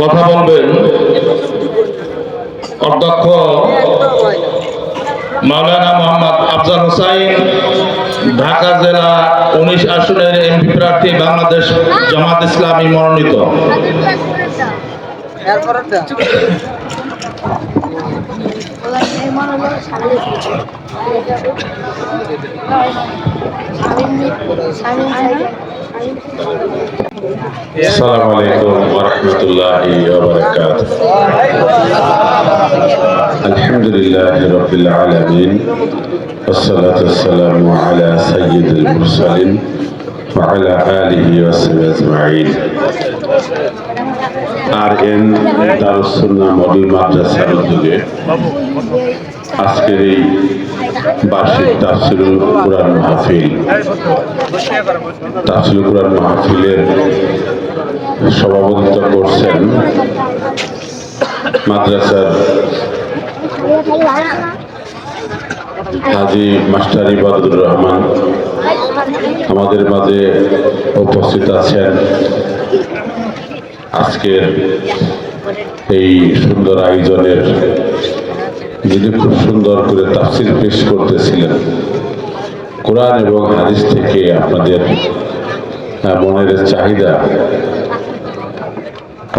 কথা বলবেন। অধ্যক্ষ মাওলানা মোহাম্মদ আফজাল হোসাইন, ঢাকা জেলা উনিশ আসনের এমপি প্রার্থী বাংলাদেশ জামাত ইসলামী মনোনীত। আসসালামু আলাইকুম ওয়া রাহমাতুল্লাহি ওয়া বারাকাতুহু আলহামদুলিল্লাহি রাব্বিল আলামিন والصلاة والسلام على سيد المرسلين وعلى آله وصحبه أجمعين আর এন দারুসুন্না মডেল মাদ্রাসার উদ্যোগে আজকের এই বার্ষিক তাফসিরুল কোরআন মাহফিল। তাফসিলুল কোরআন মাহফিলের সভাপতিত্ব করছেন মাদ্রাসার হাজি মাস্টার ইবাদুর রহমান। আমাদের মাঝে উপস্থিত আছেন আজকের এই সুন্দর আয়োজনের যিনি খুব সুন্দর করে তাফসির পেশ করতেছিলেন। কোরআন এবং হাদিস থেকে আপনাদের মনের চাহিদা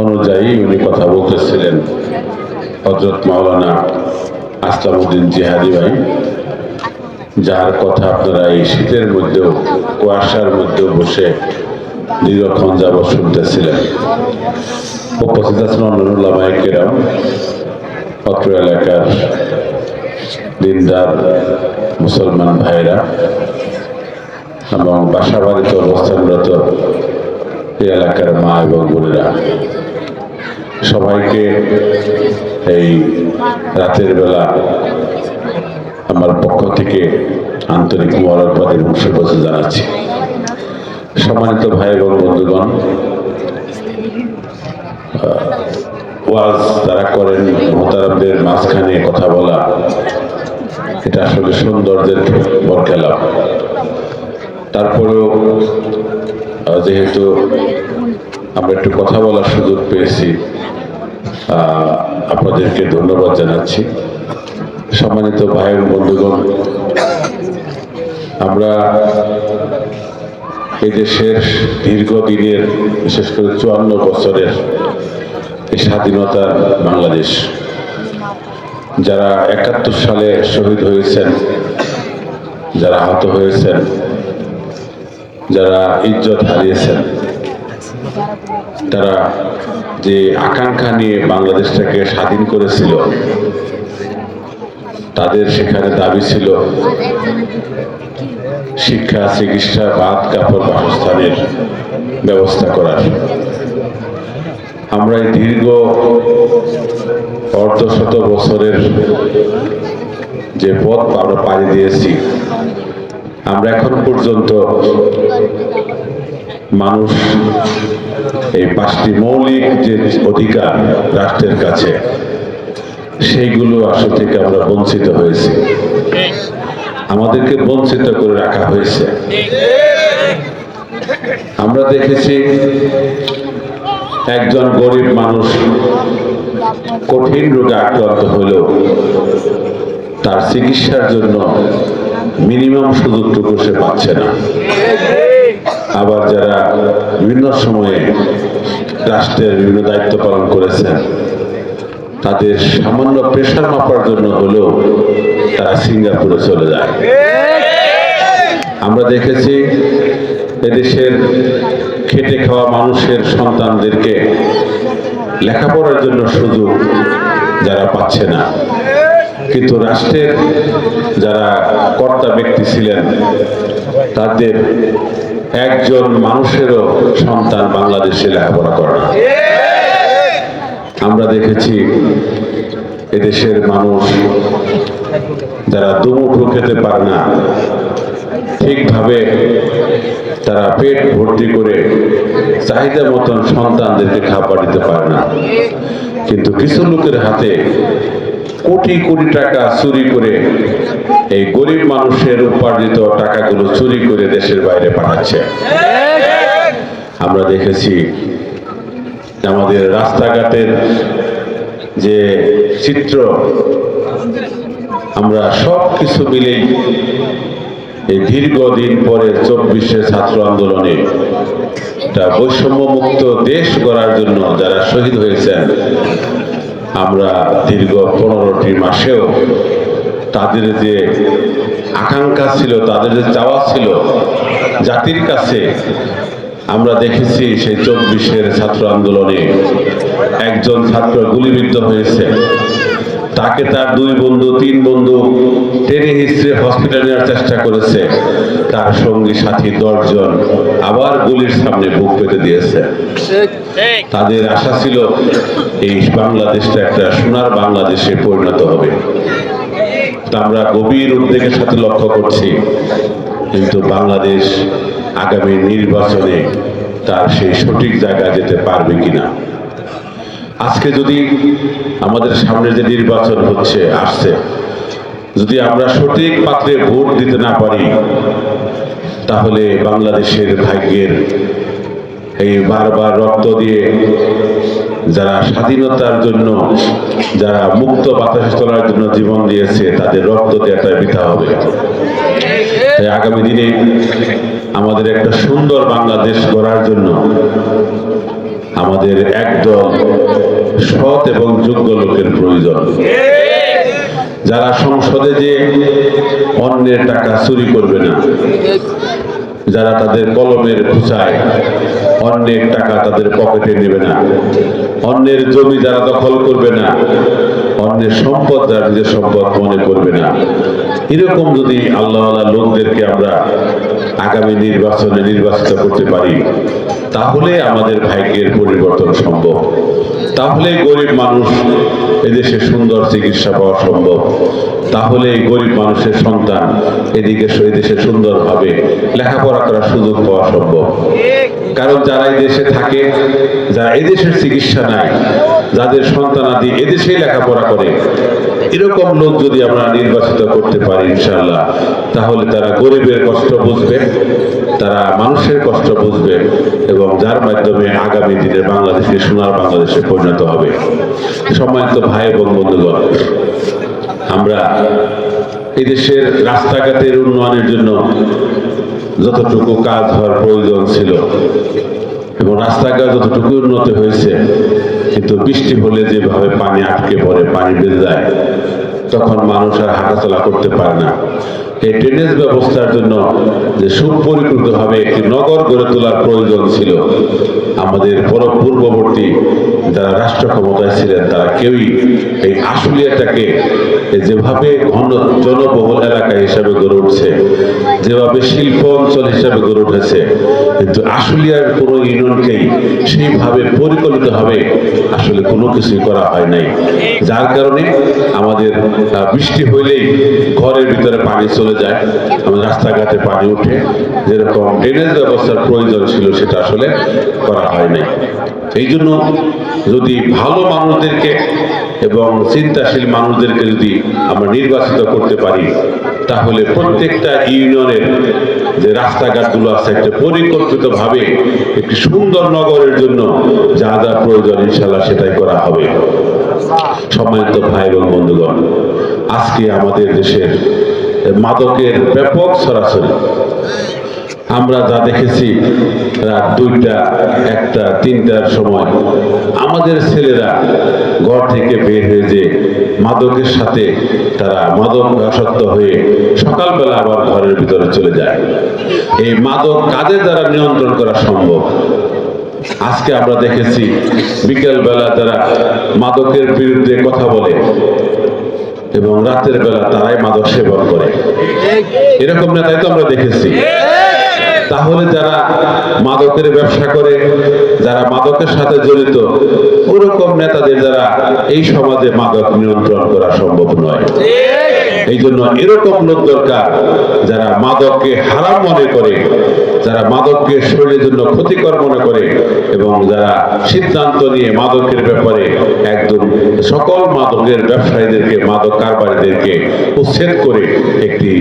অনুযায়ী উনি কথা বলতেছিলেন। হজরত মাওলানা আসলামউদ্দিন জিহাদি ভাই, যার কথা আপনারা এই শীতের মধ্যেও, কুয়াশার মধ্যেও বসে দীর্ঘক্ষণ যাবৎ শুনতেছিলেন। উপস্থিত আছেন অন্যান্য কেরাম। অত্র এলাকার দিনদার মুসলমান ভাইরা এবং বাসা বাড়িতে অবস্থানরত এই এলাকার মা এবং বোনেরা, সবাইকে এই রাতের বেলা আমার পক্ষ থেকে আন্তরিক মরণবাদ এবং শুভেচ্ছা জানাচ্ছি। সম্মানিত ভাই এবং বন্ধুগণ ওয়াজ তারা করেন মোতারামদের মাঝখানে কথা বলা, এটা আসলে সৌন্দর্যের বর খেলা তারপরেও যেহেতু আমরা একটু কথা বলার সুযোগ পেয়েছি আপনাদেরকে ধন্যবাদ জানাচ্ছি। সম্মানিত ভাই বন্ধুগণ, আমরা এই দেশের দীর্ঘদিনের বিশেষ করে চুয়ান্ন বছরের এই স্বাধীনতার বাংলাদেশ। যারা একাত্তর সালে শহীদ হয়েছেন, যারা আহত হয়েছেন, যারা ইজ্জত হারিয়েছেন, তারা যে আকাঙ্ক্ষা নিয়ে বাংলাদেশটাকে স্বাধীন করেছিল, তাদের সেখানে দাবি ছিল শিক্ষা, চিকিৎসা বাদ কাপড় বাসস্থানের ব্যবস্থা করার। আমরা এই দীর্ঘ অর্ধশত বছরের যে পথ আমরা পাড়ি দিয়েছি, আমরা এখন পর্যন্ত মানুষ এই পাঁচটি মৌলিক যে অধিকার রাষ্ট্রের কাছে, সেইগুলো আসলে থেকে আমরা বঞ্চিত হয়েছি। আমাদেরকে বঞ্চিত করে রাখা হয়েছে। আমরা দেখেছি একজন গরিব মানুষ কঠিন রোগে আক্রান্ত হলেও তার চিকিৎসার জন্য মিনিমাম সুযোগটুকু সে পাচ্ছে না। আবার যারা বিভিন্ন সময়ে রাষ্ট্রের বিভিন্ন দায়িত্ব পালন করেছেন, তাদের সামান্য প্রেশার মাপার জন্য হলেও তারা সিঙ্গাপুরে চলে যায়। আমরা দেখেছি এদেশের খেটে খাওয়া মানুষের সন্তানদেরকে লেখাপড়ার জন্য সুযোগ যারা পাচ্ছে না। কিন্তু রাষ্ট্রের যারা কর্তা ব্যক্তি ছিলেন, তাদের একজন মানুষেরও সন্তান বাংলাদেশে লেখাপড়া করে না। আমরা দেখেছি এদেশের মানুষ যারা দুমুঠো খেতে পারে না, ঠিকভাবে তারা পেট ভর্তি করে চাহিদা মতন সন্তানদেরকে খাবার দিতে পারে না। কিন্তু কিছু লোকের হাতে কোটি কোটি টাকা চুরি করে এই গরিব মানুষের উপার্জিত টাকাগুলো চুরি করে দেশের বাইরে পাঠাচ্ছে। আমরা দেখেছি আমাদের রাস্তাঘাটের যে চিত্র আমরা সব কিছু মিলেই এই দীর্ঘদিন পরে চব্বিশে ছাত্র আন্দোলনে একটা বৈষম্যমুক্ত দেশ গড়ার জন্য যারা শহীদ হয়েছেন, আমরা দীর্ঘ পনেরোটি মাসেও তাদের যে আকাঙ্ক্ষা ছিল, তাদের যে চাওয়া ছিল জাতির কাছে, আমরা দেখেছি সেই চব্বিশের ছাত্র আন্দোলনে একজন ছাত্র গুলিবিদ্ধ হয়েছে। তাকে তার দুই বন্ধু, তিন বন্ধু টেনে হিস্ট্রি হসপিটালে নেওয়ার চেষ্টা করেছে। তার সঙ্গী সাথী দশজন আবার গুলির সামনে বুক পেতে দিয়েছে। তাদের আশা ছিল এই বাংলাদেশটা একটা সোনার বাংলাদেশে পরিণত হবে। তা আমরা গভীর উদ্বেগের সাথে লক্ষ্য করছি, কিন্তু বাংলাদেশ আগামী নির্বাচনে তার সেই সঠিক জায়গায় যেতে পারবে কিনা। আজকে যদি আমাদের সামনে যে নির্বাচন হচ্ছে, আসছে, যদি আমরা সঠিক পাত্রে ভোট দিতে না পারি, তাহলে বাংলাদেশের ভাগ্যের এই বারবার রক্ত দিয়ে যারা স্বাধীনতার জন্য, যারা মুক্ত বাতাস চলার জন্য জীবন দিয়েছে, তাদের রক্ত দেওয়াটা বৃথা হবে। তাই আগামী দিনে আমাদের একটা সুন্দর বাংলাদেশ গড়ার জন্য আমাদের একদল সৎ এবং যোগ্য লোকের প্রয়োজন। যারা সংসদে যে অন্যের টাকা চুরি করবে না, যারা তাদের কলমের খুচায় অন্যের টাকা তাদের পকেটে নেবে না, অন্যের জমি যারা দখল করবে না, অন্যের সম্পদ যারা নিজের সম্পদ মনে করবে না, এরকম যদি আল্লাহ লোকদেরকে আমরা আগামী নির্বাচনে নির্বাচিত করতে পারি, তাহলে আমাদের ভাগ্যের পরিবর্তন সম্ভব। তাহলে গরিব মানুষ এদেশে সুন্দর চিকিৎসা পাওয়া সম্ভব। তাহলে গরিব মানুষের সন্তান এদিকে এদেশে সুন্দরভাবে লেখাপড়া করার সুযোগ পাওয়া সম্ভব। কারণ যারা এই দেশে থাকে, যারা এদেশের চিকিৎসা নাই যাদের সন্তান সন্তানাদি এদেশেই লেখাপড়া করে এরকম লোক যদি আমরা নির্বাচিত করতে পারি ইনশাল্লাহ তাহলে তারা গরিবের কষ্ট বুঝবে, তারা মানুষের কষ্ট বুঝবে এবং যার মাধ্যমে আগামী দিনে বাংলাদেশকে সোনার বাংলাদেশে পরিণত হবে। সম্মানিত ভাই এবং বন্ধুগণ, আমরা এদেশের রাস্তাঘাটের উন্নয়নের জন্য যতটুকু কাজ হওয়ার প্রয়োজন ছিল এবং রাস্তাঘাট যতটুকু উন্নত হয়েছে কিন্তু বৃষ্টি হলে যেভাবে পানি আটকে পড়ে, পানি বেঁধে যায়, তখন মানুষ আর হাঁটাচলা করতে পারে না। এই ড্রেনেজ ব্যবস্থার জন্য যে সুপরিকৃতভাবে একটি নগর গড়ে তোলার প্রয়োজন ছিল, আমাদের পর পূর্ববর্তী যারা রাষ্ট্র ক্ষমতায় ছিলেন, তারা কেউই এই আশুলিয়াটাকে যেভাবে ঘন জনবহুল এলাকা হিসাবে গড়ে উঠছে, যেভাবে শিল্প অঞ্চল হিসাবে গড়ে উঠেছে, কিন্তু আশুলিয়ার কোনো ইউনিয়নকেই সেইভাবে পরিকল্পিতভাবে আসলে কোনো কিছুই করা হয় নাই। যার কারণে আমাদের বৃষ্টি হইলেই ঘরের ভিতরে পানি চলে যায় আমাদের রাস্তাঘাটে পানি উঠে, যেরকম ড্রেনেজ ব্যবস্থার প্রয়োজন ছিল সেটা আসলে করা হয় নাই এই জন্য যদি ভালো মানুষদেরকে এবং চিন্তাশীল মানুষদেরকে যদি আমরা নির্বাচিত করতে পারি, তাহলে প্রত্যেকটা ইউনিয়নের যে রাস্তাঘাটগুলো আছে, একটা পরিকল্পিতভাবে একটি সুন্দর নগরের জন্য যা যা প্রয়োজন ইনশাল্লাহ সেটাই করা হবে। সম্মানিত ভাই এবং বন্ধুগণ, আজকে আমাদের দেশের মাদকের ব্যাপক সরাসরি। আমরা যা দেখেছি রাত দুইটা, একটা, তিনটার সময় আমাদের ছেলেরা ঘর থেকে বের হয়ে যে মাদকের সাথে তারা মাদক আসক্ত হয়ে সকালবেলা আবার ঘরের ভিতরে চলে যায়। এই মাদক কাদের দ্বারা নিয়ন্ত্রণ করা সম্ভব? আজকে আমরা দেখেছি বিকেলবেলা তারা মাদকের বিরুদ্ধে কথা বলে এবং রাতের বেলা তারাই মাদক সেবন করে। এরকম নেতাই তো আমরা দেখেছি। তাহলে যারা মাদকের ব্যবসা করে, যারা মাদকের সাথে জড়িত, ওরকম নেতাদের দ্বারা এই সমাজে মাদক নিয়ন্ত্রণ করা সম্ভব নয়। এই জন্য এরকম লোক দরকার যারা মাদককে হারাম মনে করে, যারা মাদককে শরীরের জন্য ক্ষতিকর মনে করে এবং যারা সিদ্ধান্ত নিয়ে মাদকের ব্যাপারে একদম সকল মাদকের ব্যবসায়ীদেরকে, মাদক কারবারীদেরকে উচ্ছেদ করে একটি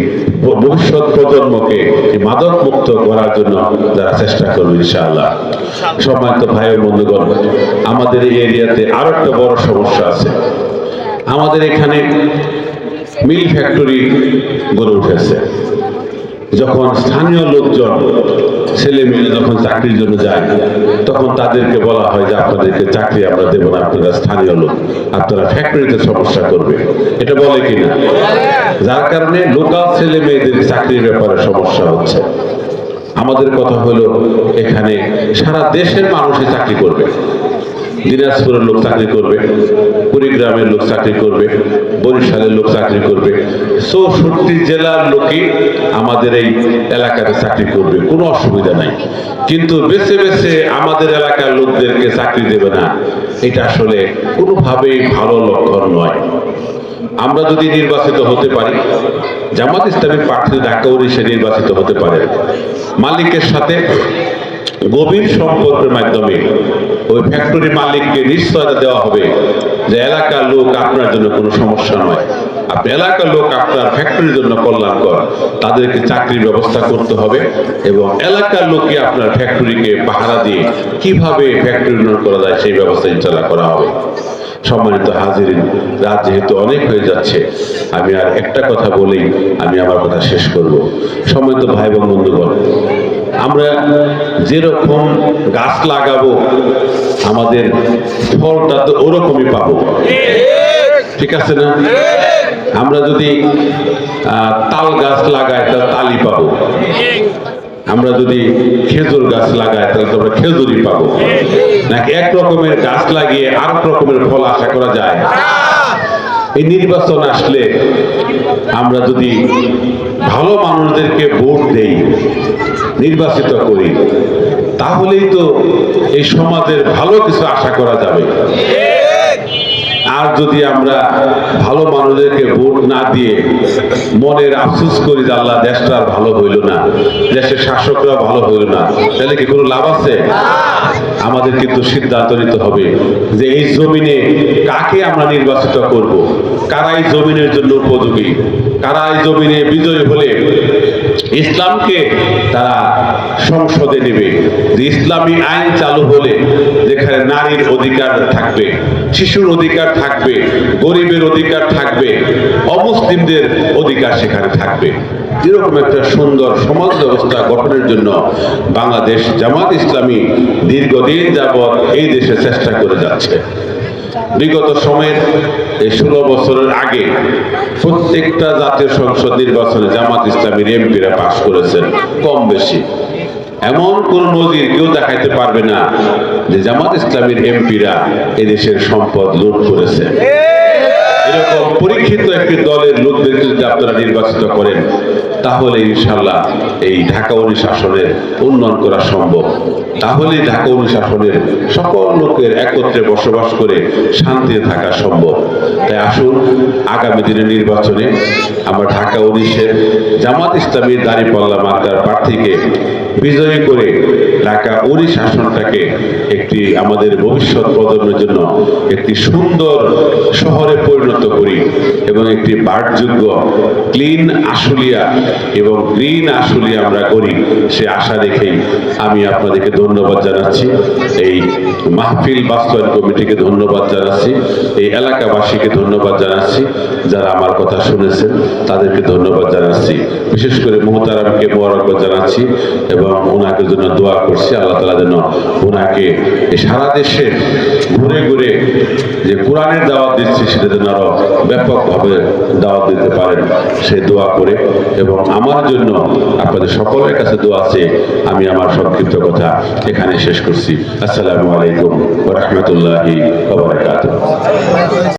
ভবিষ্যৎ প্রজন্মকে মাদক মুক্ত করার জন্য যারা চেষ্টা করবে ইনশাআল্লাহ। সম্মানিত ভাই বন্ধুগণ, আমাদের এই এরিয়াতে আরও একটা বড় সমস্যা আছে। আমাদের এখানে মিল ফ্যাক্টরি গড়ে উঠেছে। যখন স্থানীয় লোকজন, ছেলে মেয়ে যখন চাকরির জন্য যায়, তখন তাদেরকে বলা হয় যে আপনাদেরকে চাকরি আমরা দেবো না, আপনারা স্থানীয় লোক, আপনারা ফ্যাক্টরিতে সমস্যা করবে। এটা বলে কিনা? যার কারণে লোকাল ছেলে মেয়েদের চাকরির ব্যাপারে সমস্যা হচ্ছে। আমাদের কথা হলো, এখানে সারা দেশের মানুষই চাকরি করবে। দিনাজপুরের লোক চাকরি করবে, কুড়িগ্রামের লোক চাকরি করবে, বরিশালের লোক চাকরি করবে। চৌষট্টি জেলার লোকই আমাদের এই এলাকাতে চাকরি করবে, কোনো অসুবিধা নাই। কিন্তু বেছে বেছে আমাদের এলাকার লোকদেরকে চাকরি দেবে না, এটা আসলে কোনোভাবেই ভালো লক্ষণ নয়। আমরা যদি নির্বাচিত হতে পারি, জামাত ইসলামের প্রার্থী ঢাকা উড়িষ্যা নির্বাচিত হতে পারে। মালিকের সাথে গভীর সম্পর্কের মাধ্যমে ওই ফ্যাক্টরি মালিককে নিশ্চয়তা দেওয়া হবে যে এলাকার লোক আপনার জন্য কোনো সমস্যা নয়। আপনি এলাকার লোক আপনার ফ্যাক্টরির জন্য কল্যাণকর তাদেরকে চাকরির ব্যবস্থা করতে হবে এবং এলাকার লোককে আপনার ফ্যাক্টরিকে পাহারা দিয়ে কীভাবে ফ্যাক্টরি উন্নয়ন করা যায় সেই ব্যবস্থা ইনশাল্লাহ করা হবে। সম্মানিত হাজিরিন, রাত যেহেতু অনেক হয়ে যাচ্ছে, আমি আর একটা কথা বলেই আমি আমার কথা শেষ করব। সম্মানিত ভাই এবং বন্ধুগণ আমরা যেরকম গাছ লাগাবো, আমাদের ফলটা তো ওরকমই পাবো। ঠিক আছে না? আমরা যদি তাল গাছ লাগাই, তাহলে তালই পাবো। আমরা যদি খেজুর গাছ লাগাই, তাহলে তো আমরা খেজুরই পাবো। নাকি এক রকমের গাছ লাগিয়ে আর এক রকমের ফল আশা করা যায়? এই নির্বাচন আসলে আমরা যদি ভালো মানুষদেরকে ভোট দেই, নির্বাচিত করি, তাহলেই তো এই সমাজের ভালো কিছু আশা করা যাবে। আর যদি আমরা ভালো মানুষদেরকে ভোট না দিয়ে মনের আফসোস করি যে আল্লাহ দেশটা আর ভালো হইল না, দেশের শাসকরা ভালো হইল না। তাহলে কি কোনো লাভ আছে? আমাদের কিন্তু সিদ্ধান্ত নিতে হবে যে এই জমিনে কাকে আমরা নির্বাচিত করব? কারা এই জমিনের জন্য উপযোগী? কারা এই জমিনে বিজয়ী হলে ইসলামকে তারা সংসদে নেবে? যে ইসলামী আইন চালু হলে যেখানে নারীর অধিকার থাকবে, শিশুর অধিকার থাকবে, গরিবের অধিকার থাকবে অমুসলিমদের অধিকার সেখানে থাকবে। এরকম একটা সুন্দর সমাজ ব্যবস্থা গঠনের জন্য বাংলাদেশ জামাত ইসলামী দীর্ঘদিন যাবৎ এই দেশে চেষ্টা করে যাচ্ছে। বিগত সময়ের এই ষোলো বছরের আগে প্রত্যেকটা জাতীয় সংসদ নির্বাচনে জামাত ইসলামীর এমপিরা পাশ করেছেন, কম বেশি। এমন কোন নজির কেউ দেখাইতে পারবে না যে জামাত ইসলামীর এমপিরা এদেশের সম্পদ লুট করেছে। এরকম পরীক্ষিত একটি দলের লোকদেরকে যদি আপনারা নির্বাচিত করেন, তাহলে ইনশাল্লাহ এই ঢাকা অনুশাসনের উন্নয়ন করা সম্ভব। তাহলে ঢাকা অনুশাসনের সকল লোকের একত্রে বসবাস করে শান্তিতে থাকা সম্ভব। তাই আসুন, আগামী দিনের নির্বাচনে আমরা ঢাকা উনিশের জামাত ইসলামীর দাঁড়িপাল্লা মার্কার প্রার্থীকে বিজয়ী করে ঢাকা উনিশ আসনটাকে একটি আমাদের ভবিষ্যৎ প্রজন্মের জন্য একটি সুন্দর শহরে পরিণত করি এবং একটি বাসযোগ্য ক্লিন আশুলিয়া এবং গ্রিন আশুলিয়া আমরা করি সে আশা রেখেই আমি আপনাদেরকে ধন্যবাদ জানাচ্ছি। এই মাহফিল বাস্তবায়ন কমিটিকে ধন্যবাদ জানাচ্ছি। এই এলাকাবাসীকে ধন্যবাদ জানাচ্ছি যারা আমার কথা শুনেছেন, তাদেরকে ধন্যবাদ জানাচ্ছি। বিশেষ করে মোহতারামকে মোবারকবাদ জানাচ্ছি এবং ওনাকে জন্য দোয়া করছি। আল্লাহ তালা যেন ওনাকে সারা দেশে ঘুরে ঘুরে যে কোরআনের দাওয়াত দিচ্ছি সেটা যেন আরও ব্যাপকভাবে দাওয়াত দিতে পারেন, সে দোয়া করে এবং আমার জন্য আপনাদের সকলের কাছে দোয়া আছে, আমি আমার সংক্ষিপ্ত কথা এখানে শেষ করছি। আসসালামু আলাইকুম রহমতুল্লাহি